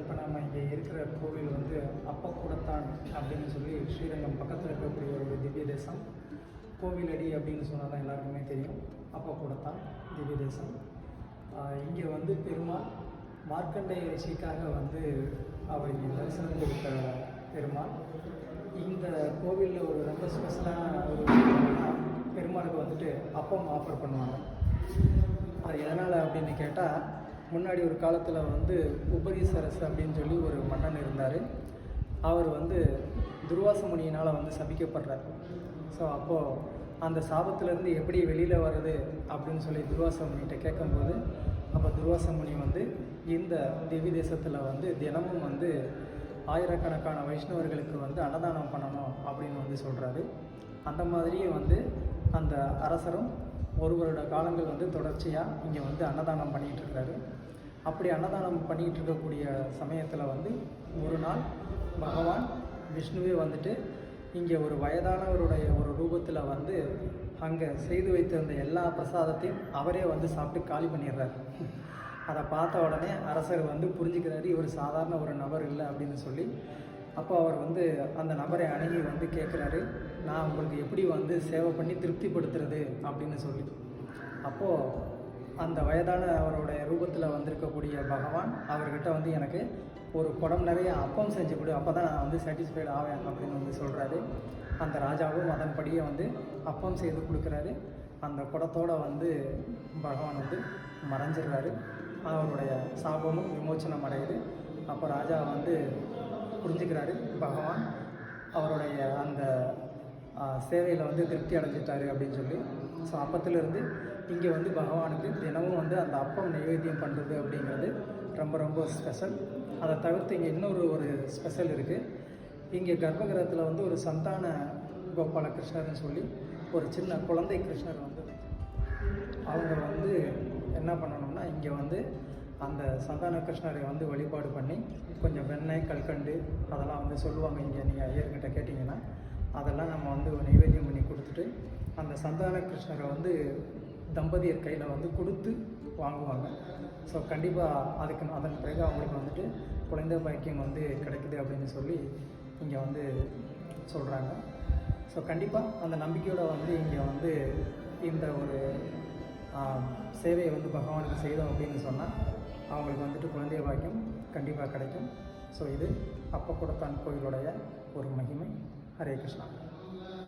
இப்போ நம்ம இங்கே இருக்கிற கோவில் வந்து அப்பக்கூடத்தான் அப்படின்னு சொல்லி ஸ்ரீரங்கம் பக்கத்தில் இருக்கக்கூடிய ஒரு திவ்ய தேசம். கோவிலடி அப்படின்னு சொன்னால் தான் எல்லாருக்குமே தெரியும். அப்பக்கூடத்தான் திவ்ய தேசம். இங்கே வந்து பெருமாள் மார்க்கண்டைய ரிஷிக்காக வந்து அவர் இங்கே தரிசனம் கொடுத்த பெருமாள். இந்த கோவிலில் ஒரு ரொம்ப ஸ்பெஷலான ஒரு பெருமாளுக்கு வந்துட்டு அப்பம் ஆஃபர் பண்ணுவாங்க. அது எதனால் அப்படின்னு கேட்டால் முன்னாடி ஒரு காலத்தில் வந்து உபரிசரசு அப்படின்னு சொல்லி ஒரு மன்னன் இருந்தார். அவர் வந்து துர்வாச முனியினால் வந்து சபிக்கப்படுறார். ஸோ அப்போது அந்த சாபத்திலேருந்து எப்படி வெளியில் வர்றது அப்படின்னு சொல்லி துர்வாச முனிகிட்ட கேட்கும்போது அப்போ துர்வாச முனி வந்து இந்த திவ்ய தேசத்தில் வந்து தினமும் வந்து ஆயிரக்கணக்கான வைஷ்ணவர்களுக்கு வந்து அன்னதானம் பண்ணணும் அப்படின்னு வந்து சொல்கிறாரு அந்த மாதிரியே வந்து அந்த அரசரும் ஒரு வருட காலங்கள் வந்து தொடர்ச்சியாக இங்கே வந்து அன்னதானம் பண்ணிகிட்டு இருக்காரு. அப்படி அன்னதானம் பண்ணிகிட்டு இருக்கக்கூடிய சமயத்தில் வந்து ஒரு நாள் பகவான் விஷ்ணுவே வந்துட்டு இங்கே ஒரு வயதானவருடைய ஒரு ரூபத்தில் வந்து அங்கே செய்து வைத்திருந்த எல்லா பிரசாதத்தையும் அவரே வந்து சாப்பிட்டு காலி பண்ணிடுறாரு. அதை பார்த்த உடனே அரசர் வந்து புரிஞ்சுக்கிறாரு இவர் சாதாரண ஒரு நபர் இல்லை அப்படின்னு சொல்லி அப்போ அவர் வந்து அந்த நபரை அணுகி வந்து கேட்குறாரு நான் உங்களுக்கு எப்படி வந்து சேவை பண்ணி திருப்திப்படுத்துறது? அப்படின்னு சொல்லி. அப்போது அந்த வயதான அவருடைய ரூபத்தில் வந்திருக்கக்கூடிய பகவான் அவர்கிட்ட வந்து எனக்கு ஒரு குடம் நிறைய அப்பம் செஞ்சு கொடு அப்போ தான் நான் வந்து சாட்டிஸ்ஃபைடு ஆவேன் அப்படின்னு வந்து சொல்கிறாரு அந்த ராஜாவும் அதன்படியே வந்து அப்பம் செய்து கொடுக்குறாரு. அந்த குடத்தோட வந்து பகவான் வந்து மறைஞ்சிடுறாரு. அவருடைய சாபமும் விமோச்சனம் அடையுது. அப்போ ராஜா வந்து புரிஞ்சுக்கிறாரு. பகவான் அவருடைய அந்த சேவையில் வந்து திருப்தி அடைஞ்சிட்டாரு அப்படின்னு சொல்லி ஸோ அப்பத்துலேருந்து இங்கே வந்து பகவானுக்கு தினமும் வந்து அந்த அப்பம் நைவேத்தியம் பண்ணுறது அப்படிங்கிறது ரொம்ப ரொம்ப ஸ்பெஷல் அதை தவிர்த்து இங்கே இன்னொரு ஒரு ஸ்பெஷல் இருக்குது இங்கே கர்ப்பகிரகத்தில் வந்து ஒரு சந்தான கோபால கிருஷ்ணர்னு சொல்லி ஒரு சின்ன குழந்தை கிருஷ்ணர் வந்து அவங்க வந்து என்ன பண்ணணும்னா இங்கே வந்து அந்த சந்தான கிருஷ்ணரை வந்து வழிபாடு பண்ணி கொஞ்சம் வெண்ணெய் கல்கண்டு அதெல்லாம் வந்து சொல்லுவாங்க இங்கே. நீங்கள் ஐயர்கிட்ட கேட்டிங்கன்னா அதெல்லாம் நம்ம வந்து நைவேத்தியம் பண்ணி கொடுத்துட்டு அந்த சந்தான கிருஷ்ணரை வந்து தம்பதியர் கையில் வந்து கொடுத்து வாங்குவாங்க. ஸோ கண்டிப்பாக அதுக்கு அதன் பிறகு அவங்களுக்கு வந்துட்டு குழந்தை பாக்கியம் வந்து கிடைக்குது அப்படின்னு சொல்லி இங்கே வந்து சொல்கிறாங்க ஸோ கண்டிப்பாக அந்த நம்பிக்கையோடு வந்து இங்கே வந்து இந்த ஒரு சேவையை வந்து பகவானுக்கு செய்தோம் அப்படின்னு சொன்னால் அவங்களுக்கு வந்துட்டு குழந்தை பாக்கியம் கண்டிப்பாக கிடைக்கும். ஸோ இது அப்பக்கூடத்தான் கோயிலுடைய ஒரு மகிமை. ஹரே கிருஷ்ணா.